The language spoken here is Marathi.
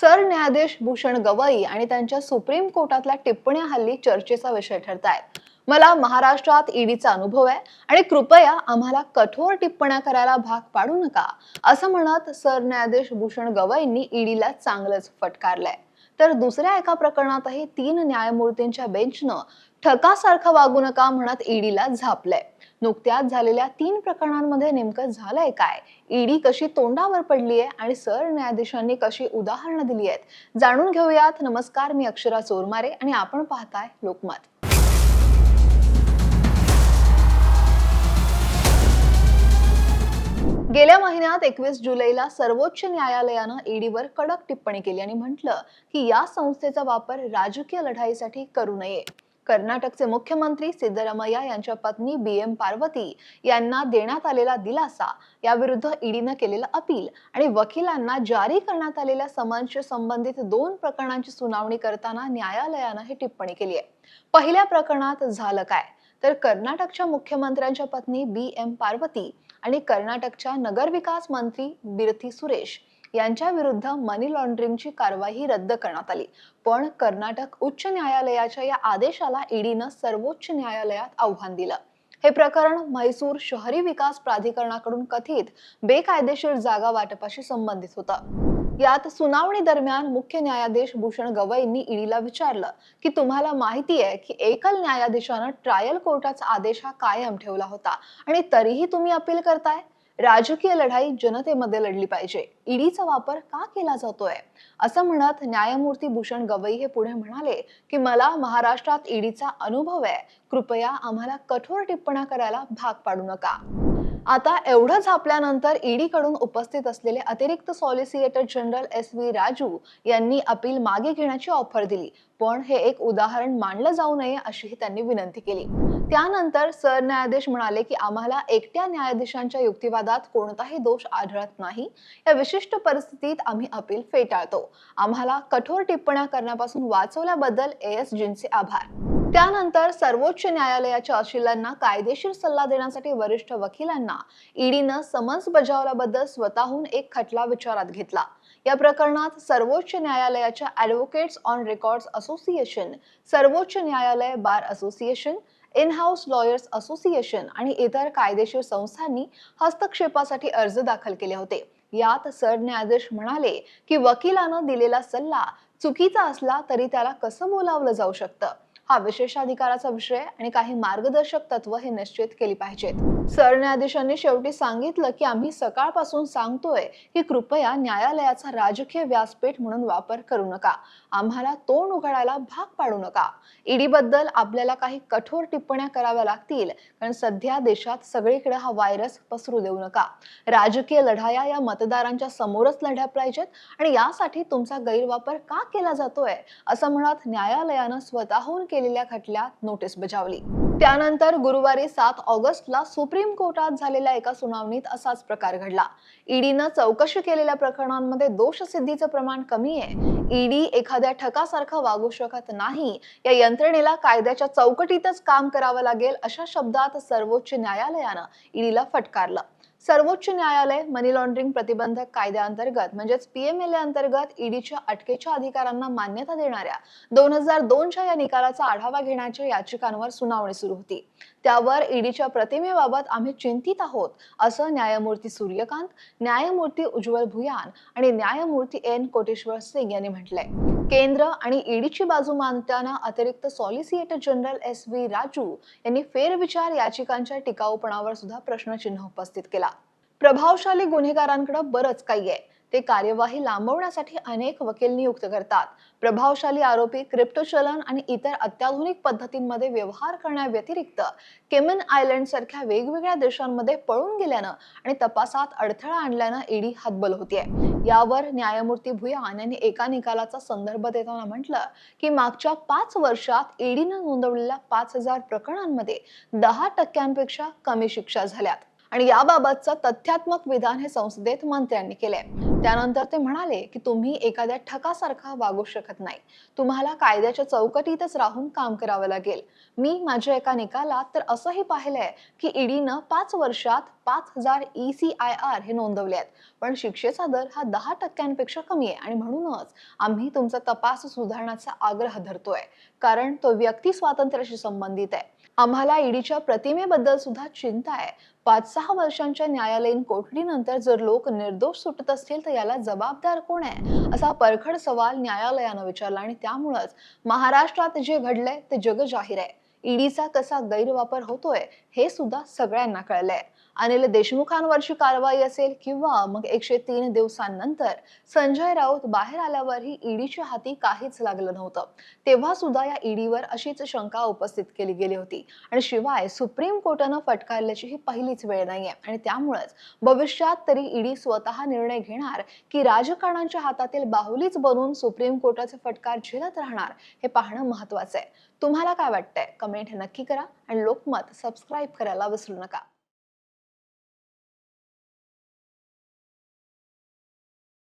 सरन्यायाधीश भूषण गवई आणि त्यांच्या सुप्रीम कोर्टातल्या टिप्पण्या हल्ली चर्चेचा विषय ठरत आहेत मला महाराष्ट्रात ईडीचा अनुभव आहे आणि कृपया आम्हाला कठोर टिप्पण्या करायला भाग पाडू नका असं म्हणत सरन्यायाधीश भूषण गवईंनी ईडीला चांगलंच फटकारलंय. तर दुसऱ्या एका प्रकरणातही तीन न्यायमूर्तींच्या बेंचनं ठकासारखा वागू नका म्हणत ईडीला झापलंय. नुकत्याच झालेल्या तीन प्रकरणांमध्ये नेमकं झालंय काय? ईडी कशी तोंडावर पडली आहे आणि सरन्यायाधीशांनी कशी उदाहरणं दिली आहेत जाणून घेऊयात. नमस्कार मी अक्षरा चोरमारे आणि आपण पाहताय लोकमत. गेल्या महिन्यात एकवीस जुलैला सर्वोच्च न्यायालयानं ईडीवर कडक टिप्पणी केली आणि म्हटलं की या संस्थेचा वापर राजकीय लढाईसाठी करू नये. कर्नाटकचे मुख्यमंत्री सिद्धरामय्या यांच्या पत्नी बी एम पार्वती यांना देण्यात आलेला दिलासा याविरुद्ध ईडीनं केलेलं अपील आणि वकिलांना जारी करण्यात आलेल्या समन्सशी संबंधित दोन प्रकरणांची सुनावणी करताना न्यायालयानं ही टिप्पणी केली आहे. पहिल्या प्रकरणात झालं काय? तर कर्नाटकच्या मुख्यमंत्र्यांच्या पत्नी बी एम पार्वती आणि कर्नाटकच्या नगरविकास मंत्री बिरथी सुरेश यांच्या विरुद्ध मनी लॉन्ड्रिंगची कारवाई रद्द करण्यात आली. पण कर्नाटक उच्च न्यायालयाच्या या आदेशाला ईडीनं सर्वोच्च न्यायालयात आव्हान दिलं. हे प्रकरण म्हैसूर शहरी विकास प्राधिकरणाकडून कथित बेकायदेशीर जागा वाटपाशी संबंधित होतं. यात सुनावणी दरम्यान मुख्य न्यायाधीश भूषण गवईंनी ईडीला विचारलं की तुम्हाला माहिती आहे की एकल न्यायाधीशानं ट्रायल कोर्टाचा आदेश हा कायम ठेवला होता आणि तरीही तुम्ही अपील करताय? राजकीय लढाई जनतेमध्ये लढली पाहिजे. ईडीचा वापर का केला जातोय? असं म्हणत न्यायमूर्ती भूषण गवई हे पुढे म्हणाले की मला महाराष्ट्रात ईडीचा अनुभव आहे. कृपया आम्हाला कठोर टिप्पणा करायला भाग पाडू नका. आता एवढं झापल्यानंतर ईडी कडून उपस्थित असलेले अतिरिक्त solicitor general S V Raju यांनी अपील मागे घेण्याची ऑफर दिली. पण हे एक उदाहरण मानलं जाऊ नये अशीही त्यांनी विनंती केली. त्यानंतर सरन्यायाधीश म्हणाले की आम्हाला एकट्या न्यायाधीशांच्या युक्तिवादात कोणताही दोष आढळत नाही. या विशिष्ट परिस्थितीत आम्ही अपील फेटाळतो. आम्हाला कठोर टिप्पण्या करण्यापासून वाचवल्याबद्दल एएसजींचे आभार. त्यानंतर सर्वोच्च न्यायालयाच्या अशिलांना कायदेशीर सल्ला देण्यासाठी वरिष्ठ वकिलांना ईडीनं समन्स बजावल्याबद्दल स्वतःहून एक खटला विचारात घेतला. या प्रकरणात सर्वोच्च न्यायालयाच्या ॲडव्होकेट्स ऑन रेकॉर्ड्स असोसिएशन सर्वोच्च न्यायालय bar association in house lawyers association आणि इतर कायदेशीर संस्थांनी हस्तक्षेपासाठी अर्ज दाखल केले होते. यात सरन्यायाधीश म्हणाले की वकिलानं दिलेला सल्ला चुकीचा असला तरी त्याला कसं बोलावलं जाऊ शकतं? हा विशेषाधिकाराचा विषय आणि काही मार्गदर्शक तत्व हे निश्चित केली पाहिजेत. सरन्यायाधीशांनी शेवटी सांगितलं की आम्ही सकाळपासून सांगतोय की कृपया न्यायालयाचा राजकीय व्यासपीठ म्हणून वापर करू नका. आम्हाला तोंड उघडायला भाग पाडू नका. ईडी बद्दल आपल्याला काही कठोर टिप्पण्या कराव्या लागतील कारण सध्या देशात सगळीकडे हा व्हायरस पसरू देऊ नका. राजकीय लढाया या मतदारांच्या समोरच लढ्या पाहिजेत आणि यासाठी तुमचा गैरवापर का केला जातोय? असं म्हणत न्यायालयानं स्वतःहून केलेल्या खटल्यात नोटीस बजावली. त्यानंतर गुरुवारी सात ऑगस्टला सुप्रीम कोर्टात झालेल्या एका सुनावणीत असाच प्रकार घडला. ईडीनं चौकशी केलेल्या प्रकरणांमध्ये दोषसिद्धीचं प्रमाण कमी आहे. ईडी एखाद्या ठकासारखं वागू शकत नाही. या यंत्रणेला कायद्याच्या चौकटीतच काम करावं लागेल अशा शब्दात सर्वोच्च न्यायालयानं ईडीला फटकारलं. सर्वोच्च न्यायालय मनी लॉन्ड्रिंग प्रतिबंधक कायद्याअंतर्गत म्हणजेच पीएमएलए अंतर्गत ईडीच्या अटकेच्या अधिकारांना मान्यता देणाऱ्या दोन हजार दोनच्या या निकालाचा आढावा घेण्याच्या याचिकांवर सुनावणी सुरू होती. त्यावर ईडीच्या प्रतिमेबाबत आम्ही चिंतित आहोत असं न्यायमूर्ती सूर्यकांत न्यायमूर्ती उज्ज्वल भुयान आणि न्यायमूर्ती एन कोटेश्वर सिंग यांनी म्हटलंय. केंद्र आणि ईडीची बाजू मानताना अतिरिक्त solicitor general S V Raju यांनी फेरविचार याचिकांच्या टिकाऊपणावर सुद्धा प्रश्नचिन्ह उपस्थित केला. प्रभावशाली गुन्हेगारांकडे बरंच काही आहे. ते कार्यवाही लांबवण्यासाठी अनेक वकील नियुक्त करतात. प्रभावशाली आरोपी क्रिप्टो चलन आणि इतर अत्याधुनिक पद्धतींमध्ये व्यवहार करण्याव्यतिरिक्त केमन आयलंड सारख्या वेगवेगळ्या देशांमध्ये पळून गेल्यानं आणि तपासात अडथळा आणल्यानं ईडी हतबल होतीये. यावर न्यायमूर्ती भुयान यांनी एका निकालाचा संदर्भ देताना म्हटलं की मागच्या पाच वर्षात ईडीनं नोंदवलेल्या पाच हजार प्रकरणांमध्ये दहा टक्क्यांपेक्षा कमी शिक्षा झाल्यात. आणि याबाबतचं तथ्यात्मक विधान हे संसदेत मंत्र्यांनी केले त्यानंतर ते म्हणाले की तुम्ही एखाद्या ठकासारखा वागू शकत नाही. तुम्हाला कायद्याच्या चौकटीतच राहून काम करावं लागेल. मी माझ्या एका निकालात तर असंही पाहिलंय की ईडीनं पाच वर्षात पाच हजार ई सी आय आर हे नोंदवले आहेत. पण शिक्षेचा दर हा दहा टक्क्यांपेक्षा कमी आहे आणि म्हणूनच आम्ही तुमचा तपास सुधारण्याचा आग्रह धरतोय. कारण तो व्यक्ती स्वातंत्र्याशी संबंधित आहे. आम्हाला ईडीच्या प्रतिमेबद्दल सुद्धा चिंता आहे. पाच सहा वर्षांच्या न्यायालयीन कोठडीनंतर जर लोक निर्दोष सुटत असतील तर याला जबाबदार कोण आहे? असा परखड सवाल न्यायालयानं विचारला आणि त्यामुळंच महाराष्ट्रात जे घडलंय ते जग जाहीर आहे. ईडीचा कसा गैरवापर होतोय हे सुद्धा सगळ्यांना कळलंय. अनिल देशमुखांवरची कारवाई असेल किंवा मग एकशे तीन दिवसांनंतर संजय राऊत बाहेर आल्यावरही ईडीच्या हाती काहीच लागलं नव्हतं. तेव्हा सुद्धा या ईडीवर अशीच शंका उपस्थित केली गेली होती. आणि शिवाय सुप्रीम कोर्टानं फटकारल्याची ही पहिलीच वेळ नाहीये. आणि त्यामुळेच भविष्यात तरी ईडी स्वतः निर्णय घेणार की राजकारणाच्या हातातील बाहुलीच बनून सुप्रीम कोर्टाचे फटकार झेलत राहणार हे पाहणं महत्वाचं आहे तुम्हाला काय वाटतंय? कमेंट नक्की करा आणि लोकमत सबस्क्राईब करायला विसरू नका.